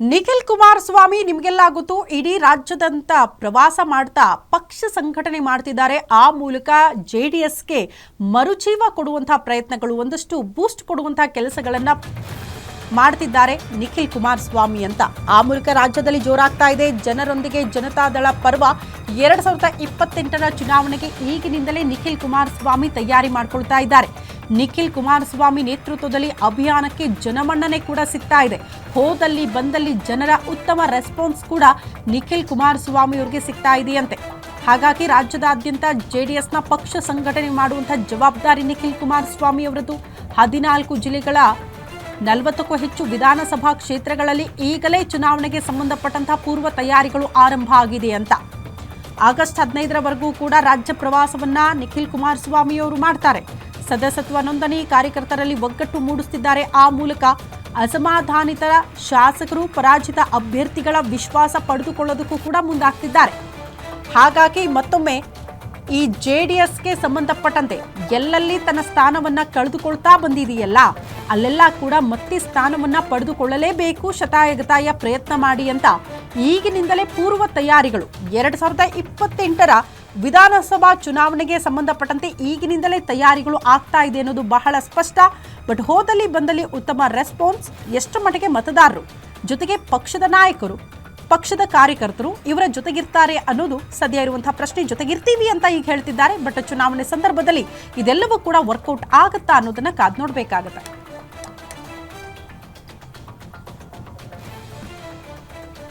ನಿಖಿಲ್ ಕುಮಾರಸ್ವಾಮಿ ನಿಮಗೆಲ್ಲ ಗೊತ್ತು, ಇಡೀ ರಾಜ್ಯದಂತ ಪ್ರವಾಸ ಮಾಡ್ತಾ ಪಕ್ಷ ಸಂಘಟನೆ ಮಾಡ್ತಿದ್ದಾರೆ. ಆ ಮೂಲಕ ಜೆ ಡಿ ಎಸ್ಗೆ ಮರುಜೀವ ಕೊಡುವಂತಹ ಪ್ರಯತ್ನಗಳು, ಒಂದಷ್ಟು ಬೂಸ್ಟ್ ಕೊಡುವಂತಹ ಕೆಲಸಗಳನ್ನ ಮಾಡ್ತಿದ್ದಾರೆ ನಿಖಿಲ್ ಕುಮಾರಸ್ವಾಮಿ ಅಂತ. ಆ ಮೂಲಕ ರಾಜ್ಯದಲ್ಲಿ ಜೋರಾಗ್ತಾ ಇದೆ. ಜನರೊಂದಿಗೆ ಜನತಾದಳ ಪರ್ವ ಎರಡ್ ಸಾವಿರದ ಇಪ್ಪತ್ತೆಂಟರ ಚುನಾವಣೆಗೆ ಈಗಿನಿಂದಲೇ ನಿಖಿಲ್ ಕುಮಾರಸ್ವಾಮಿ ತಯಾರಿ ಮಾಡ್ಕೊಳ್ತಾ ಇದ್ದಾರೆ. ನಿಖಿಲ್ ಕುಮಾರಸ್ವಾಮಿ ನೇತೃತ್ವದಲ್ಲಿ ಅಭಿಯಾನಕ್ಕೆ ಜನಮನ್ನಣೆ ಕೂಡ ಸಿಗ್ತಾ ಇದೆ. ಹೋದಲ್ಲಿ ಬಂದಲ್ಲಿ ಜನರ ಉತ್ತಮ ರೆಸ್ಪಾನ್ಸ್ ಕೂಡ ನಿಖಿಲ್ ಕುಮಾರಸ್ವಾಮಿ ಅವರಿಗೆ ಸಿಗ್ತಾ ಇದೆಯಂತೆ. ಹಾಗಾಗಿ ರಾಜ್ಯದಾದ್ಯಂತ ಜೆಡಿಎಸ್ನ ಪಕ್ಷ ಸಂಘಟನೆ ಮಾಡುವಂತಹ ಜವಾಬ್ದಾರಿ ನಿಖಿಲ್ ಕುಮಾರಸ್ವಾಮಿ ಅವರದ್ದು ಹದಿನಾಲ್ಕು ಜಿಲ್ಲೆಗಳ ನಲವತ್ತಕ್ಕೂ ಹೆಚ್ಚು ವಿಧಾನಸಭಾ ಕ್ಷೇತ್ರಗಳಲ್ಲಿ ಈಗಲೇ ಚುನಾವಣೆಗೆ ಸಂಬಂಧಪಟ್ಟಂತಹ ಪೂರ್ವ ತಯಾರಿಗಳು ಆರಂಭ ಆಗಿದೆ ಅಂತ. ಆಗಸ್ಟ್ ಹದಿನೈದರವರೆಗೂ ಕೂಡ ರಾಜ್ಯ ಪ್ರವಾಸವನ್ನ ನಿಖಿಲ್ ಕುಮಾರಸ್ವಾಮಿಯವರು ಮಾಡ್ತಾರೆ. ಸದಸ್ಯತ್ವ ನೋಂದಣಿ ಕಾರ್ಯಕರ್ತರಲ್ಲಿ ಒಗ್ಗಟ್ಟು ಮೂಡಿಸುತ್ತಿದ್ದಾರೆ ಆ ಮೂಲಕ ಅಸಮಾಧಾನಿತ ಶಾಸಕರು, ಪರಾಜಿತ ಅಭ್ಯರ್ಥಿಗಳ ವಿಶ್ವಾಸ ಪಡೆದುಕೊಳ್ಳೋದಕ್ಕೂ ಕೂಡ ಮುಂದಾಗ್ತಿದ್ದಾರೆ. ಹಾಗಾಗಿ ಮತ್ತೊಮ್ಮೆ ಈ ಜೆ ಡಿ ಎಸ್ಗೆ ಸಂಬಂಧಪಟ್ಟಂತೆ ಎಲ್ಲೆಲ್ಲಿ ತನ್ನ ಸ್ಥಾನವನ್ನು ಕಳೆದುಕೊಳ್ತಾ ಬಂದಿದೆಯಲ್ಲ ಅಲ್ಲೆಲ್ಲ ಕೂಡ ಮತ್ತೆ ಸ್ಥಾನವನ್ನ ಪಡೆದುಕೊಳ್ಳಲೇಬೇಕು. ಶತಾಯಗತಾಯ ಪ್ರಯತ್ನ ಮಾಡಿ ಅಂತ ಈಗಿನಿಂದಲೇ ಪೂರ್ವ ತಯಾರಿಗಳು ಎರಡ್ ಸಾವಿರದ ಇಪ್ಪತ್ತೆಂಟರ ವಿಧಾನಸಭಾ ಚುನಾವಣೆಗೆ ಸಂಬಂಧಪಟ್ಟಂತೆ ಈಗಿನಿಂದಲೇ ತಯಾರಿಗಳು ಆಗ್ತಾ ಇದೆ ಅನ್ನೋದು ಬಹಳ ಸ್ಪಷ್ಟ. ಬಟ್ ಹೋದಲ್ಲಿ ಬಂದಲ್ಲಿ ಉತ್ತಮ ರೆಸ್ಪಾನ್ಸ್ ಎಷ್ಟು ಮಟ್ಟಿಗೆ ಮತದಾರರು, ಜೊತೆಗೆ ಪಕ್ಷದ ನಾಯಕರು, ಪಕ್ಷದ ಕಾರ್ಯಕರ್ತರು ಇವರ ಜೊತೆಗಿರ್ತಾರೆ ಅನ್ನೋದು ಸದ್ಯ ಇರುವಂತಹ ಪ್ರಶ್ನೆ. ಜೊತೆಗಿರ್ತೀವಿ ಅಂತ ಈಗ ಹೇಳ್ತಿದ್ದಾರೆ, ಬಟ್ ಚುನಾವಣೆ ಸಂದರ್ಭದಲ್ಲಿ ಇದೆಲ್ಲವೂ ಕೂಡ ವರ್ಕೌಟ್ ಆಗುತ್ತಾ ಅನ್ನೋದನ್ನ ಕಾದ್ ನೋಡ್ಬೇಕಾಗತ್ತೆ.